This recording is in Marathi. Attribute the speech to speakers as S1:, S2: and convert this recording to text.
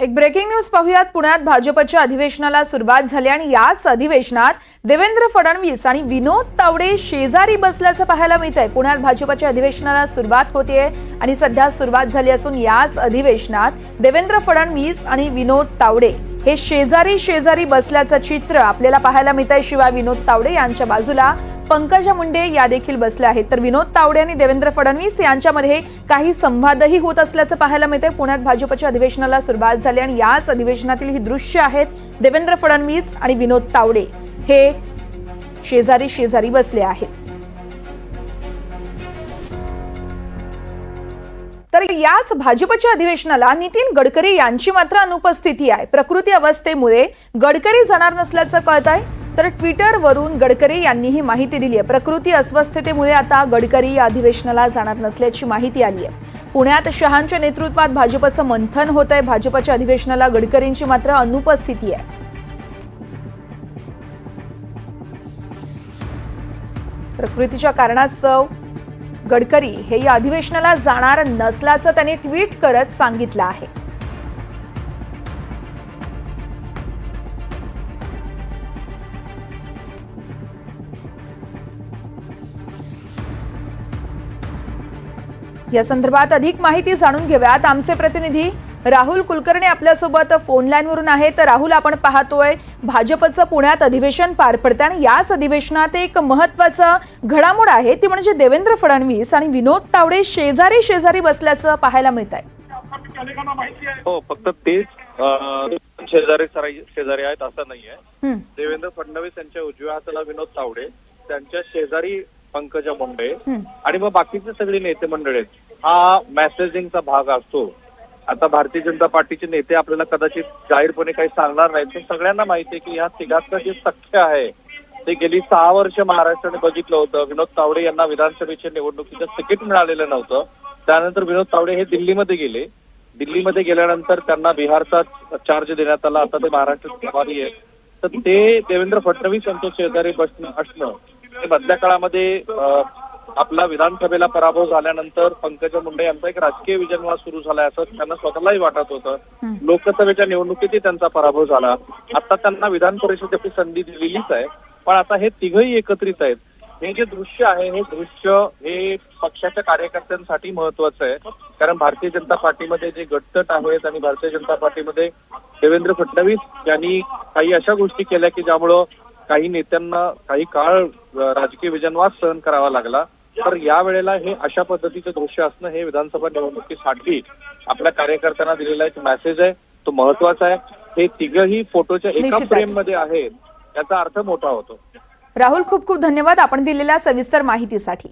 S1: एक ब्रेकिंग न्यूज पाहूयात. पुण्यात भाजपच्या अधिवेशनाला सुरुवात झाली आणि याच अधिवेशनात देवेंद्र फडणवीस आणि विनोद तावडे शेजारी बसल्याचं पाहायला मिळत आहे पुण्यात भाजपच्या अधिवेशनाला सुरुवात होतीये आणि सध्या सुरुवात झाली असून याच अधिवेशनात देवेंद्र फडणवीस आणि विनोद तावडे हे शेजारी शेजारी बसल्याचं चित्र आपल्याला पाहायला मिळत आहे शिवाय विनोद तावडे यांच्या बाजूला पंकजा मुंडे या देखील बसल्या आहेत. तर विनोद तावडे आणि देवेंद्र फडणवीस यांच्यामध्ये काही संवादही होत असल्याचं पाहायला मिळतंय. पुण्यात भाजपच्या अधिवेशनाला सुरुवात झाली आणि याच अधिवेशनातील ही दृश्य आहेत देवेंद्र फडणवीस आणि विनोद तावडे. हे शेजारी शेजारी बसले आहेत. तर याच भाजपच्या अधिवेशनाला नितीन गडकरी यांची मात्र अनुपस्थिती आहे. प्रकृती अवस्थेमुळे गडकरी जाणार नसल्याचं कळत आहे तर ट्विटरवरून गडकरी यांनी ही माहिती दिली आहे. प्रकृती अस्वस्थतेमुळे आता गडकरी या अधिवेशनाला जाणार नसल्याची माहिती आली आहे. पुण्यात शहांच्या नेतृत्वात भाजपचं मंथन होत आहे. भाजपच्या अधिवेशनाला गडकरींची मात्र अनुपस्थिती आहे. प्रकृतीच्या कारणास्तव गडकरी हे या अधिवेशनाला जाणार नसल्याचं त्यांनी ट्विट करत सांगितलं आहे. या संदर्भात अधिक माहिती जाणून घेऊयात. आमचे प्रतिनिधी राहुल कुलकर्णी आपल्यासोबत फोन लाईनवरून आहे तर राहुल आपण पाहतोय भाजपचं पुण्यात अधिवेशन पार पडतं आणि याच अधिवेशनात एक महत्वाचं घडामोड आहे. ती म्हणजे देवेंद्र फडणवीस आणि विनोद तावडे शेजारी शेजारी बसल्याचं पाहायला मिळत आहे.
S2: हो फक्त तेच शेजारी शेजारी आहेत असं नाहीये. देवेंद्र फडणवीस यांच्या उजव्या हाताला विनोद तावडे त्यांच्या शेजारी पंकजा मुंडे. आणि मग बाकीचे सगळे नेते मंडळी आहेत. हा मेसेजिंगचा भाग असतो. आता भारतीय जनता पार्टीचे नेते आपल्याला कदाचित जाहीरपणे काही सांगणार नाहीत. पण सगळ्यांना माहिती आहे की ह्या तिघातलं जे सख्य आहे ते गेली सहा वर्ष महाराष्ट्राने बघितलं होतं. विनोद तावडे यांना विधानसभेच्या निवडणुकीचं तिकीट मिळालेलं नव्हतं. त्यानंतर विनोद तावडे हे दिल्लीमध्ये गेले. दिल्लीमध्ये गेल्यानंतर त्यांना बिहारचा चार्ज देण्यात आला. आता ते महाराष्ट्रात प्रभारी आहे तर ते देवेंद्र फडणवीस यांच्या शेजारी बसणं असणं मधल्या काळामध्ये आपला विधानसभेला पराभव झाल्यानंतर पंकजा मुंडे यांचा एक राजकीय विजन्मा सुरू झालाय असं त्यांना स्वतःलाही वाटत होतं. लोकसभेच्या निवडणुकीतही त्यांचा पराभव झाला. आता त्यांना विधान परिषदेची संधी दिलेलीच आहे. पण आता हे तिघही एकत्रित आहेत. हे जे दृश्य आहे हे दृश्य हे पक्षाच्या कार्यकर्त्यांसाठी महत्वाचं आहे. कारण भारतीय जनता पार्टीमध्ये जे गटतट आहेत आणि भारतीय जनता पार्टीमध्ये देवेंद्र फडणवीस यांनी काही अशा गोष्टी केल्या की ज्यामुळं काही नेत्यांना काही काळ राजकीय विजनवास सहन करावा लागला. तर या वेळेला हे अशा पद्धतीचं दृश्य असणं हे विधानसभा निवडणुकीसाठी आपल्या कार्यकर्त्यांना दिलेला एक मेसेज आहे. तो महत्त्वाचा आहे. हे तिघही फोटोच्या एका. फ्रेममध्ये आहेत. याचा अर्थ मोठा होतो.
S1: राहुल खूप खूप धन्यवाद आपण दिलेल्या सविस्तर माहितीसाठी.